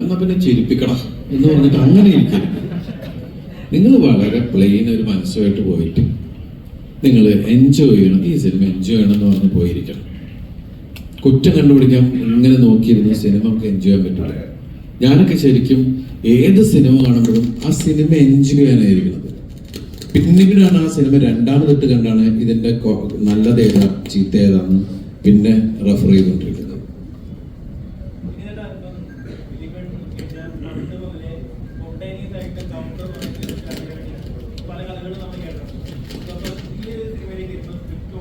എന്നാ പിന്നെ ചിരിപ്പിക്കണം എന്ന് പറഞ്ഞിട്ട് അങ്ങനെ ഇരിക്കരുത് നിങ്ങൾ വളരെ പ്ലെയിൻ ഒരു മനസ്സുമായിട്ട് പോയിട്ട് നിങ്ങൾ എൻജോയ് ചെയ്യണം. ഈ സിനിമ എൻജോയ് ചെയ്യണം എന്ന് പറഞ്ഞ് പോയിരിക്കണം. കുറ്റം കണ്ടുപിടിക്കാൻ ഇങ്ങനെ നോക്കിയിരുന്ന സിനിമ നമുക്ക് എൻജോയ് ചെയ്യാൻ പറ്റില്ല. ഞാനൊക്കെ ശരിക്കും ഏത് സിനിമ കാണുമ്പോഴും ആ സിനിമ എൻജോയ് ചെയ്യാനായിരിക്കുന്നത്. പിന്നീടാണ് ആ സിനിമ രണ്ടാമതിട്ട് കണ്ടാണ് ഇതിന്റെ നല്ലതേതാ നല്ലത് ഏതാ ചീത്ത പിന്നെ റെഫർ ചെയ്തുകൊണ്ടിരിക്കുന്നത്. പല കഥകളും നമ്മൾ കേട്ടിട്ടുണ്ട്. അപ്പോൾ ഈ ഒരു സിനിമയിലേക്ക് ഇപ്പോൾ സ്ക്രിപ്റ്റ്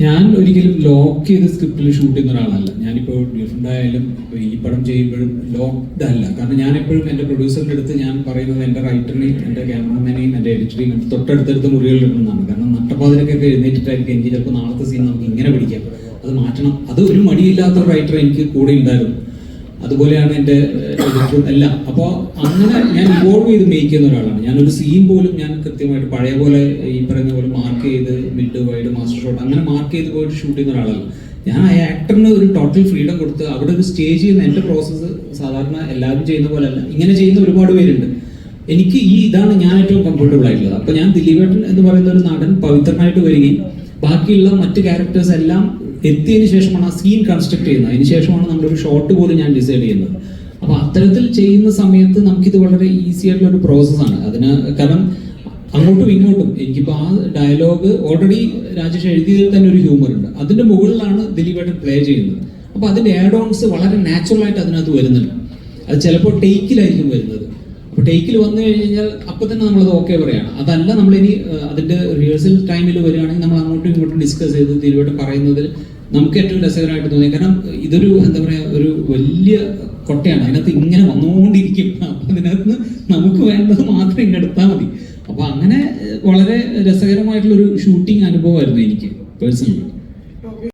ഞാൻ ഒരിക്കലും ലോക്ക് ചെയ്ത് സ്ക്രിപ്റ്റിൽ ഷൂട്ട് ചെയ്യുന്ന ഒരാളല്ല. ഞാനിപ്പോൾ ഡിഫറെന്റ് ആയാലും ഈ പടം ചെയ്യുമ്പോഴും ലോക്ക്ഡ് അല്ല. കാരണം ഞാൻ എപ്പോഴും എന്റെ പ്രൊഡ്യൂസറിന്റെ അടുത്ത് ഞാൻ പറയുന്നത് എന്റെ റൈറ്ററിനെയും എന്റെ ക്യാമറമാനെയും എന്റെ എഡിറ്ററെയും എന്റെ തൊട്ടടുത്തടുത്ത മുറികളിൽ ഇടുന്നതാണ് കാരണം നട്ടപ്പാതിരക്കൊക്കെ എഴുന്നേറ്റിട്ടായിരിക്കും എനിക്ക് ചിലപ്പോൾ നാളത്തെ സീൻ നമുക്ക് ഇങ്ങനെ പിടിക്കാം അത് മാറ്റണം. അത് ഒരു മടിയില്ലാത്ത റൈറ്റർ എനിക്ക് കൂടെ ഉണ്ടായിരുന്നു. അതുപോലെയാണ് എന്റെ എല്ലാം. അപ്പോൾ അങ്ങനെ ഞാൻ ഇൻവോൾവ് ചെയ്ത് മേക്ക് ചെയ്യുന്ന ഒരാളാണ്. ഞാനൊരു സീൻ പോലും ഞാൻ കൃത്യമായിട്ട് പഴയ പോലെ ഈ പറയുന്ന പോലെ മാർക്ക് ചെയ്ത് മിഡ് വൈഡ് മാസ്റ്റർ ഷോട്ട് അങ്ങനെ മാർക്ക് ചെയ്ത് പോയിട്ട് ഷൂട്ട് ചെയ്യുന്ന ഒരാളല്ല. ഞാൻ ആ ആക്ടറിന് ഒരു ടോട്ടൽ ഫ്രീഡം കൊടുത്ത് അവിടെ ഒരു സ്റ്റേജ് ചെയ്യുന്ന എന്റെ പ്രോസസ്സ് സാധാരണ എല്ലാവരും ചെയ്യുന്ന പോലെ അല്ല. ഇങ്ങനെ ചെയ്യുന്ന ഒരുപാട് പേരുണ്ട്. എനിക്ക് ഈ ഇതാണ് ഞാൻ ഏറ്റവും കംഫർട്ടബിൾ ആയിട്ടുള്ളത്. അപ്പോൾ ഞാൻ ദിലീപേട്ടൻ എന്ന് പറയുന്ന ഒരു നടൻ പവിത്രനായിട്ട് വരികയും ബാക്കിയുള്ള മറ്റ് ക്യാരക്ടേഴ്സ് എല്ലാം എത്തിയതിനു ശേഷമാണ് ആ സീൻ കൺസ്ട്രക്ട് ചെയ്യുന്നത്. അതിന് ശേഷമാണ് നമ്മുടെ ഒരു ഷോട്ട് പോലും ഞാൻ ഡിസൈഡ് ചെയ്യുന്നത്. അപ്പൊ അത്തരത്തിൽ ചെയ്യുന്ന സമയത്ത് നമുക്കിത് വളരെ ഈസി ആയിട്ടുള്ള ഒരു പ്രോസസ്സാണ് അതിന് കാരണം അങ്ങോട്ടും ഇങ്ങോട്ടും എനിക്കിപ്പോൾ ആ ഡയലോഗ് ഓൾറെഡി രാജേഷ് എഴുതിയതിൽ തന്നെ ഒരു ഹ്യൂമർ ഉണ്ട്. അതിന്റെ മുകളിലാണ് ദിലീപേട്ടൻ പ്ലേ ചെയ്യുന്നത്. അപ്പൊ അതിന്റെ ആഡ് ഓൺസ് വളരെ നാച്ചുറലായിട്ട് അതിനകത്ത് വരുന്നുണ്ട്. അത് ചിലപ്പോൾ ടേക്കിലായിരിക്കും വരുന്നത്. അപ്പോൾ ടേക്കിൽ വന്നു കഴിഞ്ഞാൽ അപ്പോൾ തന്നെ നമ്മളത് ഓക്കെ പറയാണ്. അതല്ല നമ്മളിനി ഇനി അതിന്റെ റിഹേഴ്സൽ ടൈമിൽ വരികയാണെങ്കിൽ നമ്മൾ അങ്ങോട്ടും ഇങ്ങോട്ടും ഡിസ്കസ് ചെയ്ത് തീരുവായിട്ട് പറയുന്നതിൽ നമുക്ക് ഏറ്റവും രസകരമായിട്ട് തോന്നി കാരണം ഇതൊരു എന്താ പറയുക ഒരു വലിയ കൊട്ടയാണ്. അതിനകത്ത് ഇങ്ങനെ വന്നുകൊണ്ടിരിക്കും. അപ്പം അതിനകത്ത് നമുക്ക് വേണ്ടത് മാത്രം ഇങ്ങെടുത്താൽ മതി. അപ്പോൾ അങ്ങനെ വളരെ വളരെ രസകരമായിട്ടുള്ളൊരു ഷൂട്ടിംഗ് അനുഭവമായിരുന്നു എനിക്ക് പേഴ്സണലി